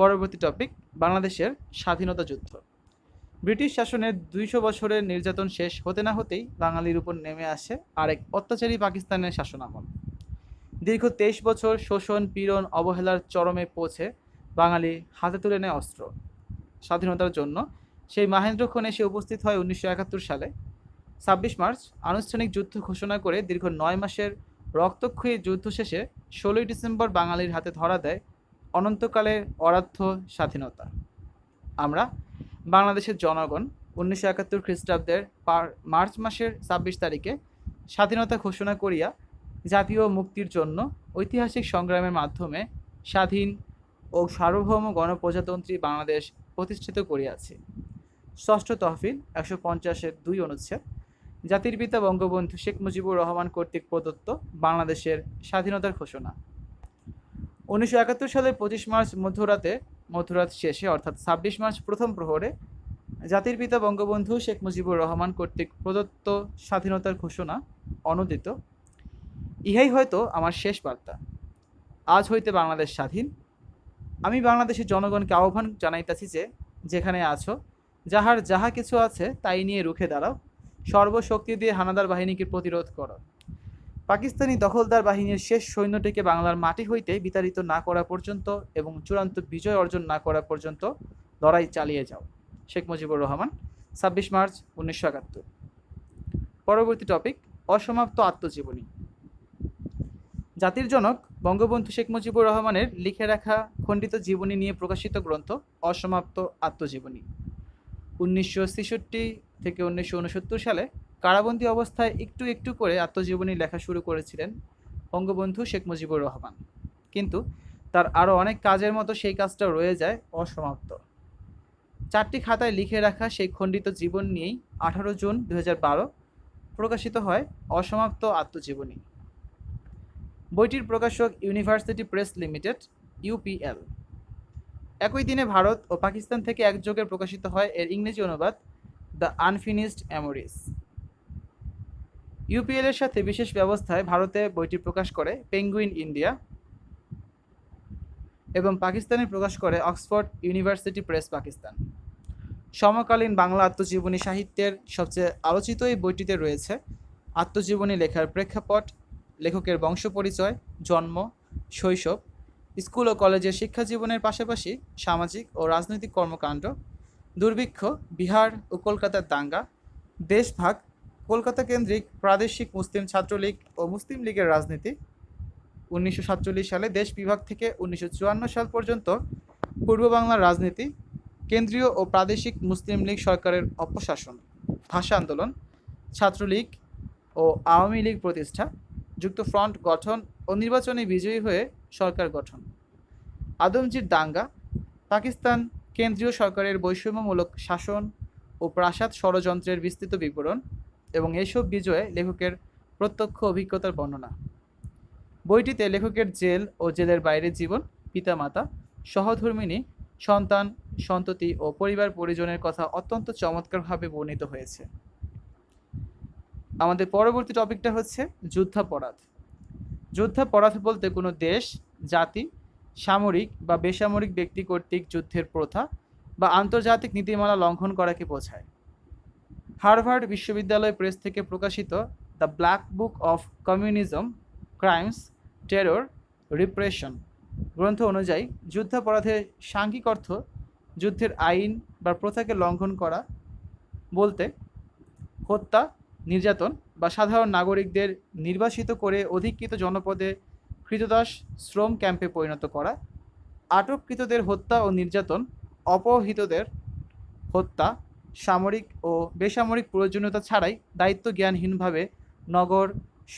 পরবর্তী টপিক বাংলাদেশের স্বাধীনতা যুদ্ধ। ব্রিটিশ শাসনের দুইশো বছরের নির্যাতন শেষ হতে না হতেই বাঙালির উপর নেমে আসে আরেক অত্যাচারী পাকিস্তানের শাসনামল দীর্ঘ তেইশ বছর শোষণ, পীড়ন, অবহেলার চরমে পৌঁছে বাঙালি হাতে তুলে নেয় অস্ত্র। স্বাধীনতার জন্য সেই মাহেন্দ্রক্ষণ এসে উপস্থিত হয় উনিশশো একাত্তর সালে। ছাব্বিশ মার্চ, আনুষ্ঠানিক যুদ্ধ ঘোষণা করে দীর্ঘ নয় মাসের রক্তক্ষয়ী যুদ্ধ শেষে ষোলোই ডিসেম্বর বাঙালির হাতে ধরা দেয় অনন্তকালের অরাধ্য স্বাধীনতা। আমরা বাংলাদেশের জনগণ উনিশশো একাত্তর খ্রিস্টাব্দের মার্চ মাসের ছাব্বিশ তারিখে স্বাধীনতা ঘোষণা করিয়া জাতীয় মুক্তির জন্য ঐতিহাসিক সংগ্রামের মাধ্যমে স্বাধীন ও সার্বভৌম গণপ্রজাতন্ত্রী বাংলাদেশ প্রতিষ্ঠিত করিয়াছে। ষষ্ঠ তহফিল একশো পঞ্চাশের দুই অনুচ্ছেদ। জাতির পিতা বঙ্গবন্ধু শেখ মুজিবুর রহমান কর্তৃক প্রদত্ত বাংলাদেশের স্বাধীনতার ঘোষণা। উনিশশো একাত্তর সালের পঁচিশ মার্চ মধ্যরাতে, মধ্যরাত শেষে, অর্থাৎ ছাব্বিশ মার্চ প্রথম প্রহরে, জাতির পিতা বঙ্গবন্ধু শেখ মুজিবুর রহমান কর্তৃক প্রদত্ত স্বাধীনতার ঘোষণা অনুদিত। ইহাই হয়তো আমার শেষ বার্তা। আজ হইতে বাংলাদেশ স্বাধীন। আমি বাংলাদেশের জনগণকে আহ্বান জানাইতেছি যে, যেখানে আছো, যাহার যাহা কিছু আছে তাই নিয়ে রুখে দাঁড়াও। সর্বশক্তি দিয়ে হানাদার বাহিনীকে প্রতিরোধ করো। পাকিস্তানি দখলদার বাহিনীর শেষ সৈন্যটিকে বাংলার মাটি হইতে বিতাড়িত না করা পর্যন্ত এবং চূড়ান্ত বিজয় অর্জন না করা পর্যন্ত লড়াই চালিয়ে যাও। শেখ মুজিবুর রহমান, ছাব্বিশ মার্চ উনিশশো একাত্তর। পরবর্তী টপিক অসমাপ্ত আত্মজীবনী। জাতির জনক বঙ্গবন্ধু শেখ মুজিবুর রহমানের লিখে রাখা খণ্ডিত জীবনী নিয়ে প্রকাশিত গ্রন্থ, অসমাপ্ত আত্মজীবনী। উনিশশো ছেষট্টি থেকে উনিশশো উনসত্তর সালে কারাবন্দী অবস্থায় একটু একটু করে আত্মজীবনী লেখা শুরু করেছিলেন বঙ্গবন্ধু শেখ মুজিবুর রহমান। কিন্তু তার আরও অনেক কাজের মতো সেই কাজটা রয়ে যায় অসমাপ্ত। চারটি খাতায় লিখে রাখা সেই খণ্ডিত জীবন নিয়েই আঠারো জুন দু হাজার বারো প্রকাশিত হয় অসমাপ্ত আত্মজীবনী। বইটির প্রকাশক ইউনিভার্সিটি প্রেস লিমিটেড, ইউপিএল। একই দিনে ভারত ও পাকিস্তান থেকে একযোগে প্রকাশিত হয় এর ইংরেজি অনুবাদ দ্য আনফিনিশড মেমোরিজ। ইউপিএল এর সাথে বিশেষ ব্যবস্থায় ভারতে বইটি প্রকাশ করে পেঙ্গুইন ইন্ডিয়া এবং পাকিস্তানে প্রকাশ করে অক্সফোর্ড ইউনিভার্সিটি প্রেস পাকিস্তান। সমকালীন বাংলা আত্মজীবনী সাহিত্যের সবচেয়ে আলোচিত এই বইটিতে রয়েছে আত্মজীবনী লেখার প্রেক্ষাপট, লেখকের বংশ পরিচয় জন্ম, শৈশব, স্কুল ও কলেজের শিক্ষা জীবনের পাশাপাশি সামাজিক ও রাজনৈতিক কর্মকাণ্ড, দুর্ভিক্ষ, বিহার ও কলকাতার দাঙ্গা, দেশভাগ কলকাতা কেন্দ্রিক প্রাদেশিক মুসলিম ছাত্রলীগ ও মুসলিম লীগের রাজনীতি। উনিশশো সাতচল্লিশ সালে দেশ বিভাগ থেকে উনিশশো চুয়ান্ন সাল পর্যন্ত পূর্ব বাংলার রাজনীতি, কেন্দ্রীয় ও প্রাদেশিক মুসলিম লীগ সরকারের অপশাসন, ভাষা আন্দোলন, ছাত্রলীগ ও আওয়ামী লীগ প্রতিষ্ঠা, যুক্ত ফ্রন্ট গঠন ও নির্বাচনে বিজয়ী হয়ে সরকার গঠন। আদমজির দাঙ্গা, পাকিস্তান কেন্দ্রীয় সরকারের বৈষম্যমূলক শাসন ও প্রাসাদ ষড়যন্ত্রের বিস্তৃত বিবরণ এবং এসব বিজয়ে লেখকের প্রত্যক্ষ অভিজ্ঞতার বর্ণনা। বইটিতে লেখকের জেল ও জেলের বাইরের জীবন, পিতামাতা, সহধর্মিনী, সন্তান, সন্ততি ও পরিবার পরিজনের কথা অত্যন্ত চমৎকারভাবে বর্ণিত হয়েছে। আমাদের পরবর্তী টপিকটা হচ্ছে যুদ্ধাপরাধ। যুদ্ধাপরাধ বলতে কোনো দেশ, জাতি, সামরিক বা বেসামরিক ব্যক্তি কর্তৃক যুদ্ধের প্রথা বা আন্তর্জাতিক নীতিমালা লঙ্ঘন করাকে বোঝায়। হার্ভার্ড বিশ্ববিদ্যালয় প্রেস থেকে প্রকাশিত the black book of communism, crimes, terror, repression গ্রন্থ অনুযায়ী যুদ্ধাপরাধের সাংঘিক অর্থ যুদ্ধের আইন বা প্রথাকে লঙ্ঘন করা বলতে হত্যা, নির্যাতন বা সাধারণ নাগরিকদের নির্বাসিত করে অধিকৃত জনপদে কৃতদাস শ্রম ক্যাম্পে পরিণত করা, আটককৃতদের হত্যা ও নির্যাতন, অপহৃতদের হত্যা সামরিক ও বেসামরিক প্রয়োজনীয়তা ছাড়াই দায়িত্ব জ্ঞানহীনভাবে নগর,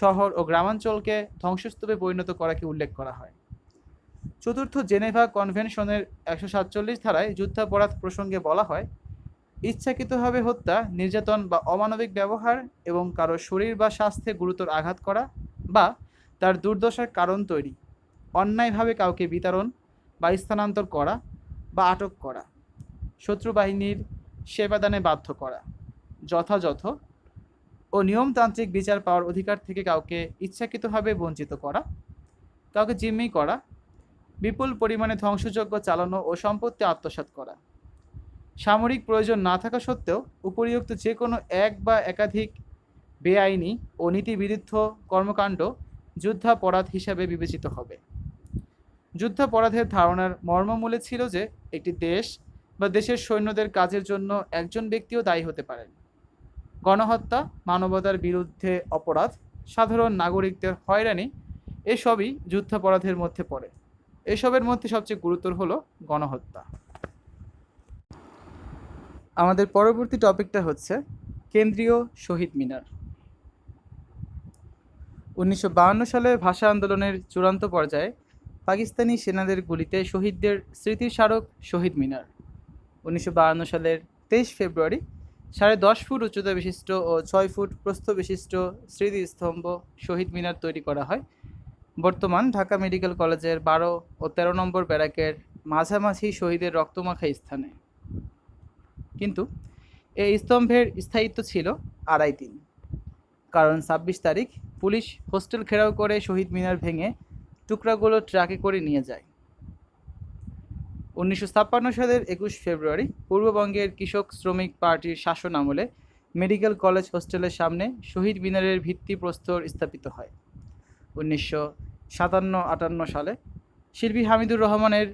শহর ও গ্রামাঞ্চলকে ধ্বংসস্তূপে পরিণত করাকে উল্লেখ করা হয়। চতুর্থ জেনেভা কনভেনশনের একশো সাতচল্লিশ ধারায় যুদ্ধাপরাধ প্রসঙ্গে বলা হয়, ইচ্ছাকৃতভাবে হত্যা, নির্যাতন বা অমানবিক ব্যবহার এবং কারও শরীর বা স্বাস্থ্যে গুরুতর আঘাত করা বা তার দুর্দশার কারণ তৈরি, অন্যায়ভাবে কাউকে বিতরণ বা স্থানান্তর করা বা আটক করা। শত্রু বাহিনীর সেবাদানে বাধ্য করা। যথাযথ ও নিয়মতান্ত্রিক বিচার পাওয়ার অধিকার থেকে কাউকে ইচ্ছাকৃতভাবে বঞ্চিত করা, কাউকে জিম্মি করা, বিপুল পরিমাণে ধ্বংসযজ্ঞ চালানো ও সম্পত্তি আত্মসাৎ করা। সামরিক প্রয়োজন না থাকা সত্ত্বেও উপরিউক্ত যে কোনো এক বা একাধিক বেআইনি ও নীতিবিরুদ্ধ কর্মকাণ্ড যুদ্ধাপরাধ হিসাবে বিবেচিত হবে। যুদ্ধাপরাধের ধারণার মর্মমূলে ছিল যে একটি দেশ বা দেশের সৈন্যদের কাজের জন্য একজন ব্যক্তিও দায়ী হতে পারেন। গণহত্যা, মানবতার বিরুদ্ধে অপরাধ, সাধারণ নাগরিকদের হয়রানি, এসবই যুদ্ধাপরাধের মধ্যে পড়ে। এসবের মধ্যে সবচেয়ে গুরুতর হলো গণহত্যা। আমাদের পরবর্তী টপিকটা হচ্ছে কেন্দ্রীয় শহীদ মিনার। উনিশশো সালে ভাষা আন্দোলনের চূড়ান্ত পর্যায়ে পাকিস্তানি সেনাদের গুলিতে শহীদদের স্মৃতিস্মারক শহীদ মিনার। উনিশশো সালের তেইশ ফেব্রুয়ারি। সাড়ে দশ ফুট উচ্চতা বিশিষ্ট ও ছয় ফুট প্রস্থ বিশিষ্ট স্মৃতিস্তম্ভ শহীদ মিনার তৈরি করা হয়। বর্তমান ঢাকা মেডিকেল কলেজের বারো ও তেরো নম্বর ব্যারাকের মাঝামাঝি শহীদের রক্তমাখা স্থানে। কিন্তু এই স্তম্ভের স্থায়িত্ব ছিল আড়াই দিন। কারণ ছাব্বিশ তারিখ পুলিশ হোস্টেল ঘেরাও করে শহীদ মিনার ভেঙে টুকরাগুলো ট্রাকে করে নিয়ে যায়। উনিশশো ছাপ্পান্ন সালের একুশ ফেব্রুয়ারি পূর্ববঙ্গের কৃষক শ্রমিক পার্টির শাসন আমলে মেডিকেল কলেজ হোস্টেলের সামনে শহীদ মিনারের ভিত্তিপ্রস্তর স্থাপিত হয়। উনিশশো সাতান্ন আটান্ন সালে শিল্পী হামিদুর রহমানের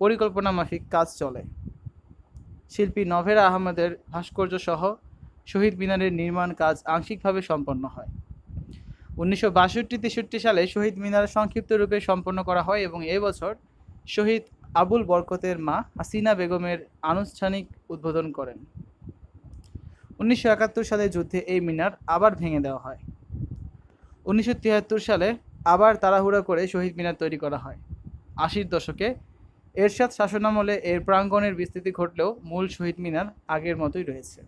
পরিকল্পনা মাফিক কাজ চলে। শিল্পী নভেরা আহমেদের ভাস্কর্য সহ শহীদ মিনারের নির্মাণ কাজ আংশিকভাবে সম্পন্ন হয়। উনিশশো বাষট্টি তেষট্টি সালে শহীদ মিনার সংক্ষিপ্ত রূপে সম্পন্ন করা হয় এবং এবছর শহীদ আবুল বরকতের মা হাসিনা বেগমের আনুষ্ঠানিক উদ্বোধন করেন। উনিশশো একাত্তর সালে যুদ্ধে এই মিনার আবার ভেঙে দেওয়া হয়। উনিশশো তিয়াত্তর সালে আবার তাড়াহুড়া করে শহীদ মিনার তৈরি করা হয়। আশির দশকে এরশাদ শাসনামলে এর প্রাঙ্গণের বিস্তৃতি ঘটলেও মূল শহীদ মিনার আগের মতোই রয়েছে।